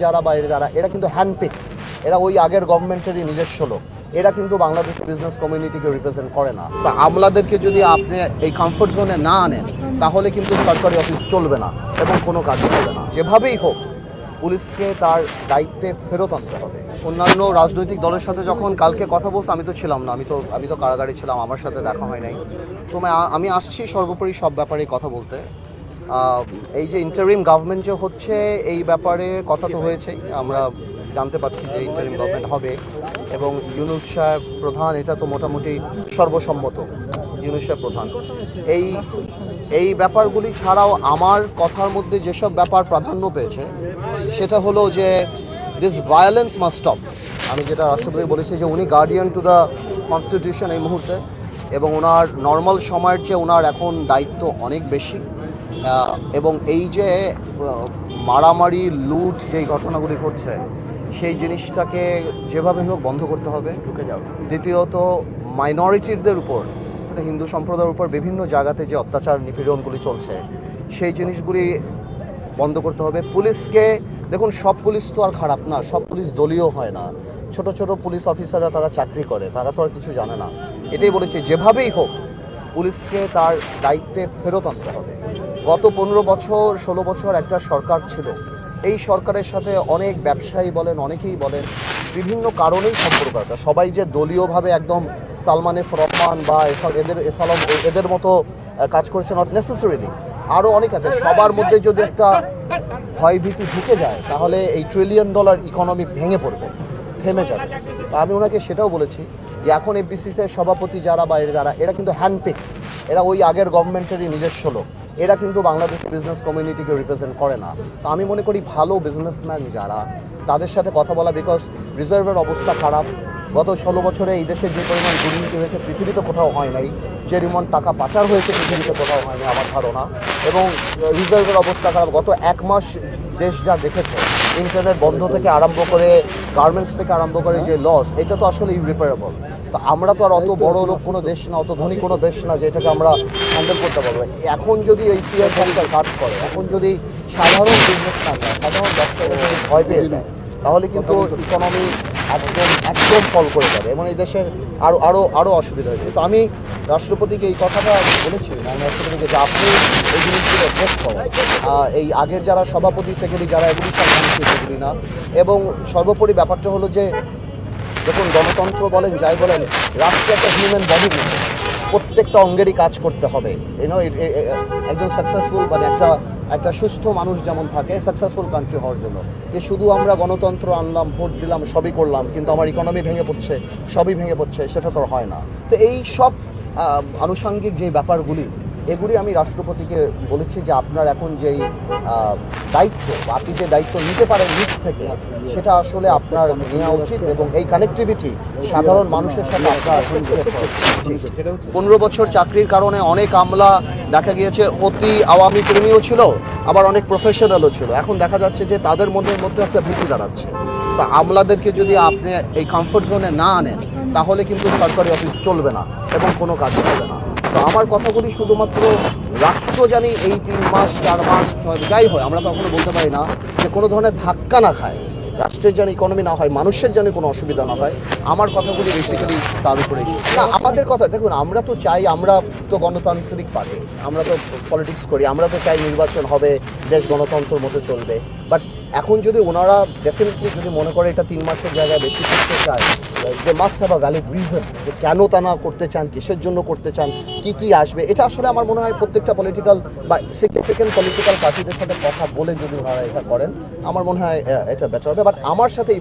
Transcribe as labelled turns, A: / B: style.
A: যারা বাইরে, যারা, এরা কিন্তু হ্যান্ডপিক এরা ওই আগের গভর্নমেন্টেরই নিজস্ব লোক। এরা কিন্তু বাংলাদেশ বিজনেস কমিউনিটিকে রিপ্রেজেন্ট করে না। আমলাদেরকে যদি আপনি এই কমফোর্ট জোনে না আনেন, তাহলে কিন্তু সরকারি অফিস চলবে না এবং কোনো কাজ হবে না। যেভাবেই হোক, পুলিশকে তার দায়িত্বে ফেরত আনতে হবে। অন্যান্য রাজনৈতিক দলের সাথে যখন কালকে কথা বলছি, আমি তো ছিলাম না, আমি তো আমি তো কারাগারে ছিলাম, আমার সাথে দেখা হয় নাই। তো আমি- আসছি সর্বোপরি সব ব্যাপারে কথা বলতে। এই যে ইন্টারিম গভর্নমেন্ট যে হচ্ছে, এই ব্যাপারে কথা তো হয়েছেই। আমরা জানতে পারছি যে ইন্টারিম গভর্নমেন্ট হবে। এবং ইউনুস সাহেব প্রধান, এটা তো মোটামুটি সর্বসম্মত। ইউনুস সাহেব প্রধান। এই এই ব্যাপারগুলি ছাড়াও আমার কথার মধ্যে যেসব ব্যাপার প্রাধান্য পেয়েছে, সেটা হলো যে দিস ভায়োলেন্স মাস্ট স্টপ আমি যেটা রাষ্ট্রপতি বলেছি যে উনি গার্ডিয়ান টু দ্য কনস্টিটিউশন এই মুহূর্তে। এবং ওনার নর্মাল সময়ের চেয়ে ওনার এখন দায়িত্ব অনেক বেশি। এবং এই যে মারামারি লুট যেই ঘটনাগুলি ঘটছে সেই জিনিসটাকে যেভাবে হোক বন্ধ করতে হবে। ঢুকে যাও। দ্বিতীয়ত মাইনরিটিদের উপর মানে হিন্দু সম্প্রদায়ের উপর বিভিন্ন জায়গাতে যে অত্যাচার নিপীড়নগুলি চলছে সেই জিনিসগুলি বন্ধ করতে হবে। পুলিশকে দেখুন সব পুলিশ তো আর খারাপ না সব পুলিশ দলীয় হয় না। ছোট ছোট পুলিশ অফিসাররা তারা চাকরি করে তারা তো আর কিছু জানে না। এটাই বলেছি যেভাবেই হোক পুলিশকে তার দায়িত্বে ফেরত আনতে হবে। গত পনেরো বছর, ষোলো বছর একটা সরকার ছিল। এই সরকারের সাথে অনেক ব্যবসায়ী বলেন, অনেকেই বলেন, বিভিন্ন কারণেই সম্পর্ক আছে। সবাই যে দলীয়ভাবে একদম সালমান এফ রহমান বা এসব এদের, এসালম, এদের মতো কাজ করেছে নট নেসেসারিলি আরও অনেক আছে। সবার মধ্যে যদি একটা ভয়ভীতি ঢুকে যায়, তাহলে এই ট্রিলিয়ন ডলার ইকোনমি ভেঙে পড়বে। থেমে যাবে। আমি ওনাকে সেটাও বলেছি যে এখন এফবিসিসি এর সভাপতি যারা বাইরে যারা, এরা কিন্তু হ্যান্ডপিক এরা ওই আগের গভর্নমেন্টেরই নিজস্ব লোক। এরা কিন্তু বাংলাদেশ বিজনেস কমিউনিটিকে রিপ্রেজেন্ট করে না। তো আমি মনে করি ভালো বিজনেসম্যান যারা, তাদের সাথে কথা বলা বিকজ রিজার্ভের অবস্থা খারাপ। গত ষোলো বছরে এই দেশে যে পরিমাণ দুর্নীতি হয়েছে, পৃথিবীতে কোথাও হয় নাই। যে পরিমাণ টাকা পাচার হয়েছে, পৃথিবীতে কোথাও হয়নি আমার ধারণা। এবং রিজার্ভের অবস্থা খারাপ। গত এক মাস দেশ যা দেখেছে ইন্টারনেট বন্ধ থেকে আরম্ভ করে গার্মেন্টস থেকে আরম্ভ করে যে লস এটা তো আসলে ইরিপেয়ারেবল তো আমরা তো আর অত বড় লোক কোনো দেশ না, অত ধনী কোনো দেশ না যেটাকে আমরা হ্যান্ডেল করতে পারব এখন যদি এই পিয়ার সরকার কাজ করে, এখন যদি সাধারণ বিজনেস সাধারণ ব্যবসায়ীরা যদি ভয় পেয়ে যায়, তাহলে কিন্তু ইকোনমি একদম একদম ফল করে যাবে এবং এই দেশের আরও আরও আরও অসুবিধা হয়ে যাবে। তো আমি রাষ্ট্রপতিকে এই কথাটা বলেছি আমি রাষ্ট্রপতিকে যে আপনি এই জিনিসগুলো অ্যাড্রেস করেন এই আগের যারা সভাপতি সেক্রেটারি যারা এগুলি সব মানুষকে সেগুলি না। এবং সর্বোপরি ব্যাপারটা হলো যে দেখুন গণতন্ত্র বলেন, যাই বলেন, রাষ্ট্র একটা হিউম্যান বডি প্রত্যেকটা অঙ্গেরই কাজ করতে হবে। ইউনো একজন সাকসেসফুল মানে একটা একটা সুস্থ মানুষ যেমন থাকে সাকসেসফুল কান্ট্রি হওয়ার জন্য। যে শুধু আমরা গণতন্ত্র আনলাম, ভোট দিলাম, সবই করলাম, কিন্তু আমার ইকোনমি ভেঙে পড়ছে, সবই ভেঙে পড়ছে, সেটা তো হয় না। তো এই সব আনুষাঙ্গিক যে ব্যাপারগুলি এগুলি আমি রাষ্ট্রপতিকে বলেছি যে আপনার এখন যেই দায়িত্ব বা আপনি যে দায়িত্ব নিতে পারেন নিজ থেকে, সেটা আসলে আপনার নেওয়া উচিত এবং এই কানেক্টিভিটি সাধারণ মানুষের সাথে আপনার পনেরো বছর চাকরির কারণে অনেক আমলা দেখা গিয়েছে, অতি আওয়ামী প্রেমীও ছিল, আবার অনেক প্রফেশনালও ছিল। এখন দেখা যাচ্ছে যে তাদের মনের মধ্যে একটা ভীতি দাঁড়াচ্ছে। তো আমলাদেরকে যদি আপনি এই কমফোর্ট জোনে না আনেন, তাহলে কিন্তু সরকারি অফিস চলবে না এবং কোনো কাজ হবে না। তো আমার কথাগুলি শুধুমাত্র রাষ্ট্র জানি এই তিন মাস, চার মাস, ছয় যাই হয়, আমরা কখনো বলতে পারি না যে কোনো ধরনের ধাক্কা না খায়। রাষ্ট্রের যেন ইকোনমি না হয়, মানুষের যেন কোনো অসুবিধা না হয়। আমার কথাগুলি বেসিক্যালি তার উপরেই না, আমাদের কথা, দেখুন, আমরা তো চাই, আমরা তো গণতান্ত্রিক পার্টি আমরা তো পলিটিক্স করি, আমরা তো চাই নির্বাচন হবে, দেশ গণতন্ত্রের মতো চলবে। বাট এখন যদি ওনারা ডেফিনেটলি যদি মনে করে এটা তিন মাসের জায়গায় বেশি করতে চায় they must have a valid reason যে কেন তা না করতে চান, কিসের জন্য করতে চান, কি কি আসবে, এটা আসলে আমার মনে হয় প্রত্যেকটা পলিটিক্যাল বা সিগনিফিকেন্ট পলিটিক্যাল পার্টিদের সাথে কথা বলে যদি ওনারা এটা করেন, আমার মনে হয় এটা বেটার হবে। বাট আমার সাথে